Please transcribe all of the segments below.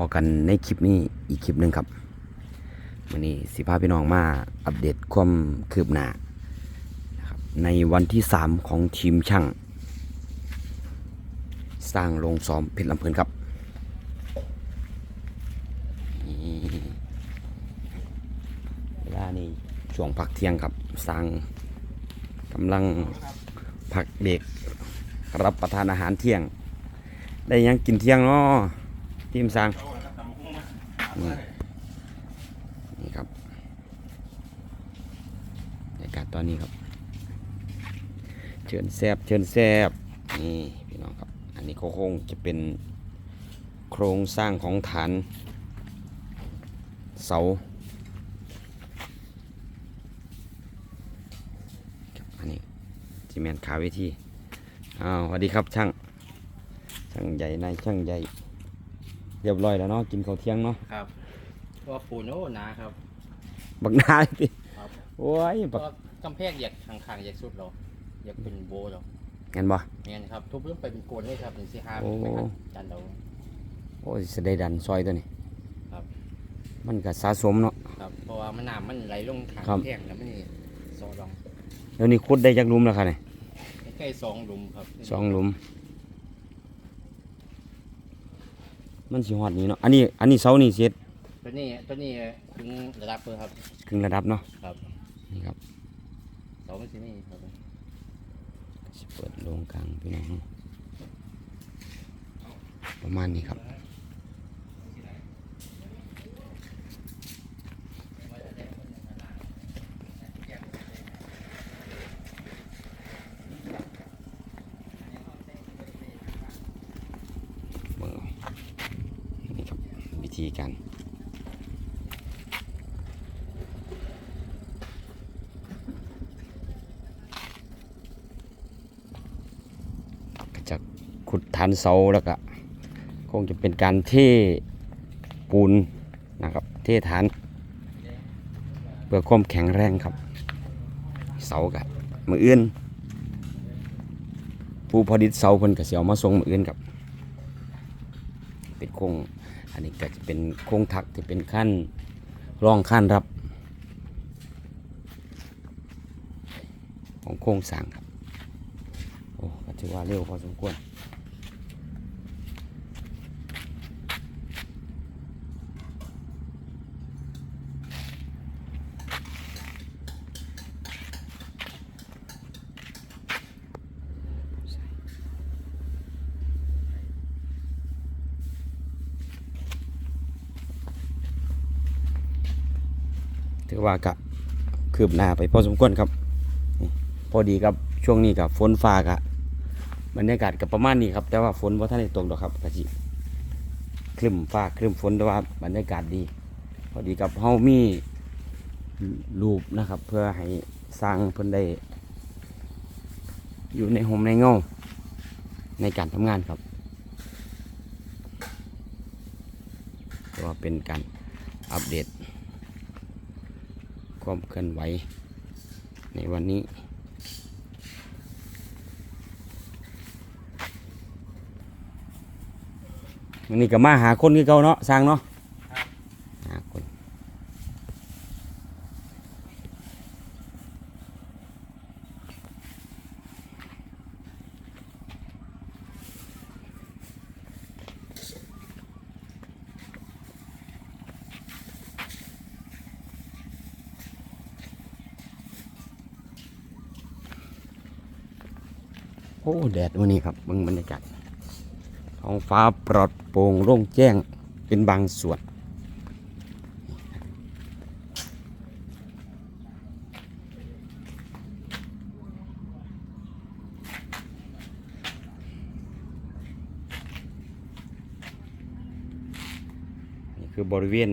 พอกันในคลิปนี้อีกคลิปหนึ่งครับวันนี้สิพาพี่น้องมาอัปเดตความคืบหน้านะครับในวันที่ 3 ของทีมช่าง สร้างโรงซ้อมเพชรลำเพลินครับนี่เวลานี้ช่วงพักเที่ยงครับสร้างกำลังพักเบรกรับประทานอาหารเที่ยง ได้ยังกินเที่ยงเนาะทีมสร้าง นี่นี่ครับบรรยากาศตอนนี้ครับ เชิญแซบเชิญแซบนี่พี่น้องครับ อันนี้ก็คงจะเป็นโครงสร้างของฐานเสาอันนี้จีแมนขาเวทีอ้าวสวัสดีครับช่าง ช่างใหญ่นายช่างใหญ่ เรียบร้อยแล้วเนาะกินข้าวเที่ยงเนาะครับเพราะว่าปูนโอ้หนาครับบักหนาเลยติครับโอ้ยเพบัราะกว่ากำแพงอยากข้างๆอยากสุดเราอยากเป็นโบเราเห็นบ่เนี่ยนะครับ ทุบลงไปเป็นโกนเลยครับเป็นสี่ห้าโอ้ไปหันจันเรา โอ้ยสะได้ดันซอยตัวนี้ครับ มันก็สะสมเนาะ ครับเพราะว่ามันน้ำมันไหลลงทางครับกำแพงแล้วมันนี่สองรองแล้วนี่ขุดได้จักหลุมแล้วค่ะเนี่ยใกล้ๆสองหลุมครับสองหลุม มันสิฮอดนี้เนาะ อันนี้ อันนี้เสานี่เสร็จตัวนี้ตัวนี้ถึงระดับเลยครับ ครึ่งระดับเนาะครับ นี่ครับเสามันสินี่ครับสิเปิดโรงกลางพี่น้อง ประมาณนี้ครับ เบิ่งเอานี่ครับ วิธีการก็จะขุดฐานเสาแล้วก็คงจะเป็นการเทปูนนะครับ เทฐาน เพื่อความแข็งแรงครับ เสากับมืออื่น ผู้ผลิตเสาเพิ่นก็สิเอามาส่งมืออื่นครับ เป็นโครง อันนี้ก็จะเป็นโครงทักที่เป็นขั้นรองขั้นรับ ของโครงสร้างครับ โอ้ก็ถือว่าเร็วพอสมควร ถือว่ากะคืบหน้าไปพอสมควรครับพอดีครับช่วงนี้กับฝนฟ้ากะบรรยากาศกับประมาณนี้ครับ แต่ว่าฝนว่าท่านได้ตกดอกครับกะจิคลึ้มฟ้าคลึ้มฝนแต่ว่าบรรยากาศดี พอดีกับเฮามีรูปนะครับ เพื่อให้สร้างเพิ่นได้ อยู่ในห่มในเงาในการทำงานครับแต่ว่าเป็นการอัปเดต ความเคลื่อนไหว ในวันนี้ วันนี้ก็มาหาคนกี่เก่าเนาะสร้างเนาะหาคนโอ้แดดวันนี้ครับเบิ่งบรรยากาศท้องฟ้าปลอดโปร่งโล่งแจ้งเป็นบางส่วนนี่คือบริเวณ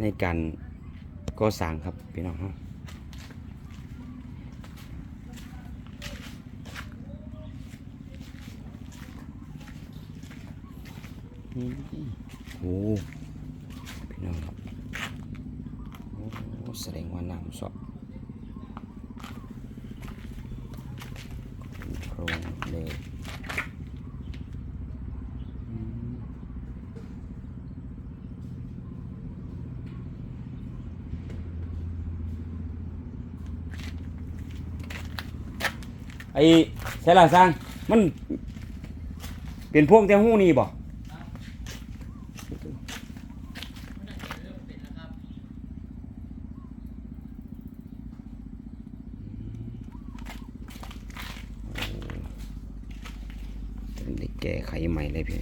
ในการก่อสร้างครับพี่น้อง โอ้พี่น้องครับโอ้สแสดงว่าน้ำสอบโครงเลยไอ้ใช่ล่ะสร้างมันเป็นพวกแต่หู้นี่บ่ เลยพี่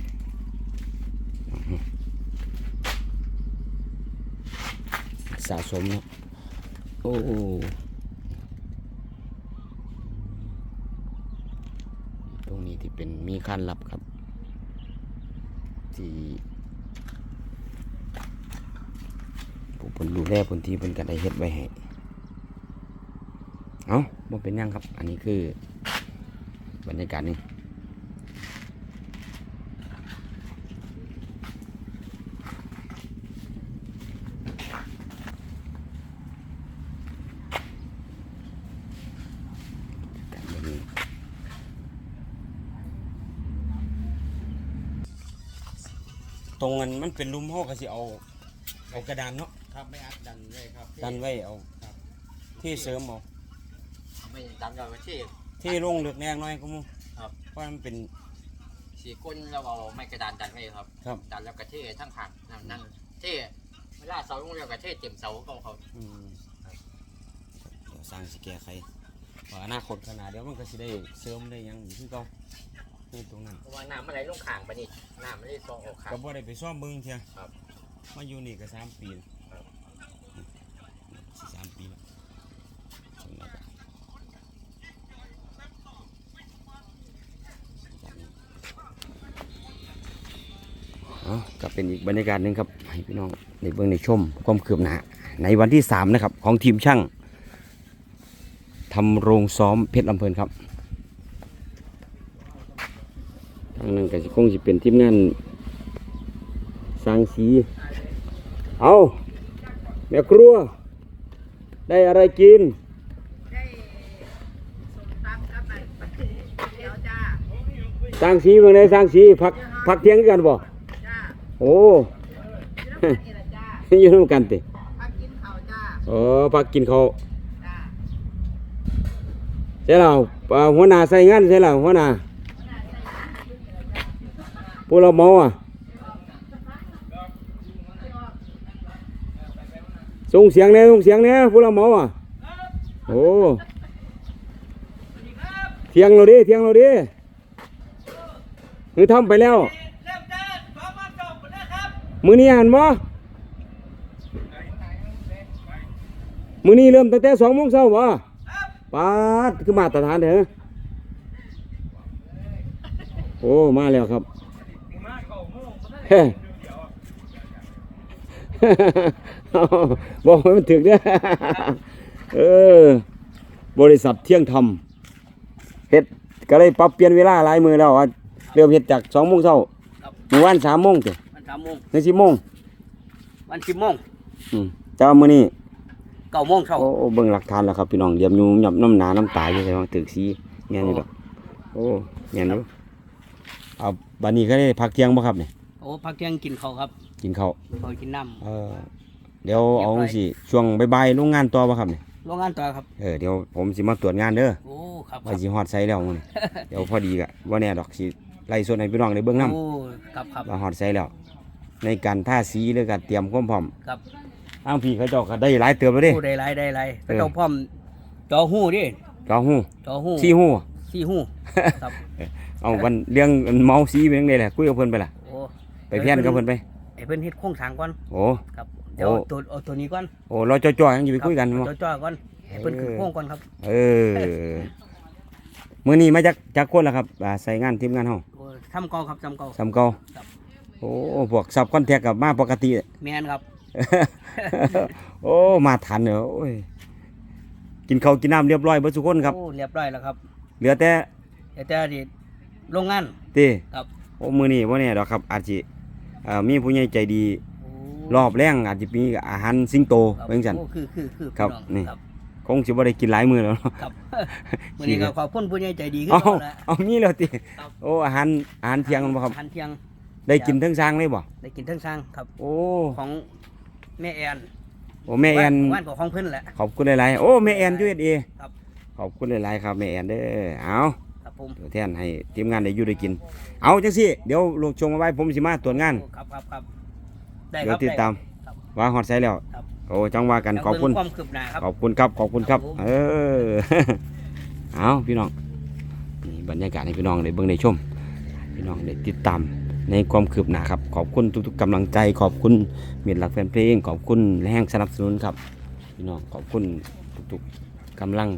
สะสมเนาะโอ้ตรงนี้ที่เป็นมีขั้นลับครับ ที่ผู้เพิ่นดูแลพื้นที่เพิ่นก็ได้เฮ็ดไว้ให้เอาบ่เป็นยังครับ อันนี้คือบรรยากาศนี่การเบิ่ง ตรงนั้นมันเป็นหลุมเฮาก็สิเอาเอากระดานเนาะครับไม่อัดดันเลยครับดันไว้เอาที่เสริมเอาไม่ดันเราไปที่ที่ลงเลือกแนงหน้อยก็มูครับเพราะมันเป็นสีก้นเราเอาไม้กระดานดันไว้ครับครับดันแล้วกระเททั้งขางนั่นนั่นเทเวลาเสาลงแล้วกระเทเต็มเสาเขาเขาอืมเดี๋ยวสร้างสิแก้ไขว่าอนาคตขนาดเดี๋ยวมันก็สิได้เสริมได้หยังอยู่คือเก่า คือตรงนั้นเพราะว่าน้ำมันไหลลงขางไปนี่น้ำมันได้ซองออกขาง ก็บ่ได้ไปซ่อมเบิ่งเทียครับมาอยู่นี่ก็สามปีแล้วครับ สิสามปีแล้วตรงนั้นก็เอาก็เป็นอีกบรรยากาศหนึ่งครับ ให้พี่น้องในเบื้องในชมความคืบหน้าในวันที่ 3 นะครับ ของทีมช่างทำโรงซ้อมเพชรลำเพลินครับทาง นั้นก็สิคงสิเป็นทีมงานสร้างสี เอาแม่ครัว ได้อะไรกิน ได้ส้มตำกับมันเดี๋ยวจ้าสร้างสีบางไดสร้างสีพักพักเที่ยงกันบ่ จ้าโอ้ อยู่น้ำกันนี่ละจ้าอยู่ร่วมกันติพักกินข้าวจ้าเออพักกินข้าวจ้า ใช่แล้วอ่าหัวหน้าใส่งานใช่แล้วหัวหน้า ผู้เราเมาอะส่งเสียงแน่ส่งเสียงแน่ผู้เราเมาอะโอ้เทียงเราดิเทียงเราดิคือทำไปแล้วมือนี้หันบ่มือนี้เริ่มตั้งแต่สองโมงเช้าบ่ปาดคือมาตรฐานเถอะโอ้ มาแล้วครับ บอกให้มันถึกเด้อเออ บริษัทเที่ยงธรรมเฮ็ดก็เลยปรับเปลี่ยนเวลาหลายมือแล้วอะเริ่มเฮ็ดจากสองโมงเช้าครับเมื่อวานสามโมงเถอะวันสามโมงในสิบโมงวันสิบโมงอืมแต่ว่ามื้อนี้เก้าโมงเช้า โอ้โอ้เบิ่งหลักฐานแล้วครับพี่น้องเดี๋ยวอยู่หยับน้ำหนาน้ำตาอยู่ใช่ไหมตึกสีแม่นอยู่ดอกโอ้แม่นอยู่เอาบัดนี้ก็ได้พักเที่ยงบ่ครับเนี่ย โอ้พักเที่ยงกินข้าวครับกินข้าวข้าวกินน้ เออเดี๋ยวเอาสิช่วงบ่ายๆโรงงานต่อบ่ครับเนี่ยำโรงงานต่อครับ เออเดี๋ยวผมสิมาตรวจงานเด้อโอ้ครับคว่ารับสิฮอดไซแล้วมื้อนี้ เดี๋ยวพอดีก็บ่แน่ดอกสิไล่สดให้พี่น้องได้เบิ่งนํโอ้ครับครับว่าฮอดไซแล้ว ในการท่าสีหรือการเตรียมความพร้อมครับทางพี่เขาเจ้าก็ได้หลายเติบแล้วเด้โอ้ได้ไรได้ไรเอก็อต้องพร้อมจอหูดิเจ้าฮู้จอหูสีฮู้สี่หูครับ เอาวันเรื่องเมาสีเป็นจังได๋ล่ะคุยกับเพิ่นไปล่ะโอ้ไป เพี้ยนกับเพิ่นไป ไอ้เพิ่นเฮ็ดโครงสร้างก่อนโอ้ ครับเดี๋ยวโอ้ เอาตัวเอาตัวนี้ก่อนโอ้เราจ่อยๆยังอยู่ไปคุยกันครับบ่เอาจ่อๆก่อนให้เพิ่นขึ้นโครงก่อนครับเออมื้อนี้มาจากจากคนล่ะครับอ่าใส่งานทีมงานเฮาโอ้ทำเก่าครับทำเก่าสำเก่าครับ โอ้พวกซับคอนแทคกับมาปกติ แม่นครับ โอ้มาทันเหรอโอ้ยกินข้าวกินน้ำเรียบร้อยเบิดทุกคนครับ โอ้เรียบร้อยแล้วครับเหลือแต่แต่แต่ที่โรงงานเต้ครับ โอ้มือนี้ว่าเนี่ยดอกครับอาจจะ เอ่อมีผู้ใหญ่ใจดีโอ้รอบแรงอาจจะมีอาหารสิงโตครับเบิ่งจัน โอ้คือคือคือครับพี่องนี่ ครับคงสิบ่ได้กินหลายมื้อแล้วเนาะ ครับวันนี้ก็ขอบคุณผู้ใหญ่ใจดีขึ้นเอาแล้ว เอามีแล้วติครับ โอ้อาหารอาหารเที่ยงมันบ่ครับทันเที่ยงได้กินทั้งช้างเลยบ่ได้กินทั้งช่างครับ โอ้ของแม่แอนโอ้แม่แอน ว่านของของเพิ่นแหละ ขอบคุณหลายๆ โอ้แม่แอน USA ครับ ขอบคุณหลายๆครับแม่แอนเด้อเอาครับ ผมตัวแทนให้ทีมงานได้อยู่ได้กิน เอาจังสิเดี๋ยวลูกชงมาไว้ผมสิมาตรวจงานครับครับครับได้เดี๋คยวรับติดตามครับ ว่าฮอดไซแล้วครับ โอ้จังว่ากันแล้วขอบคุณเงความคืบหน้าครับ ขอบคุณครับ ขอบคุณครับ ครับผม เออ เอาพี่น้องนี่บรรยากาศให้พี่น้องได้เบิ่งได้ชม พี่น้องได้ติดตามในความคืบหน้าครับ ขอบคุณทุกๆกำลังใจ ขอบคุณเมียนหลักแฟนเพลง ขอบคุณแรงสนับสนุนครับ พี่น้องขอบคุณทุกๆกำลัง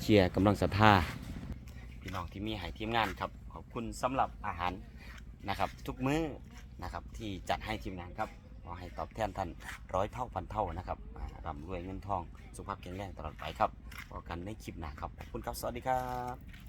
เชียร์กำลังศรัทธา พี่น้องที่มีให้ทีมงานครับ ขอบคุณสำหรับอาหารนะครับ ทุกมื้อนะครับที่จัดให้ทีมงานครับขอให้ตอบแทนท่านร้อยเท่าพันเท่านะครับร่ำรวยเงินทอง สุขภาพแข็งแรงตลอดไปครับพบกันในคลิปหน้าครับขอบคุณครับสวัสดีครับ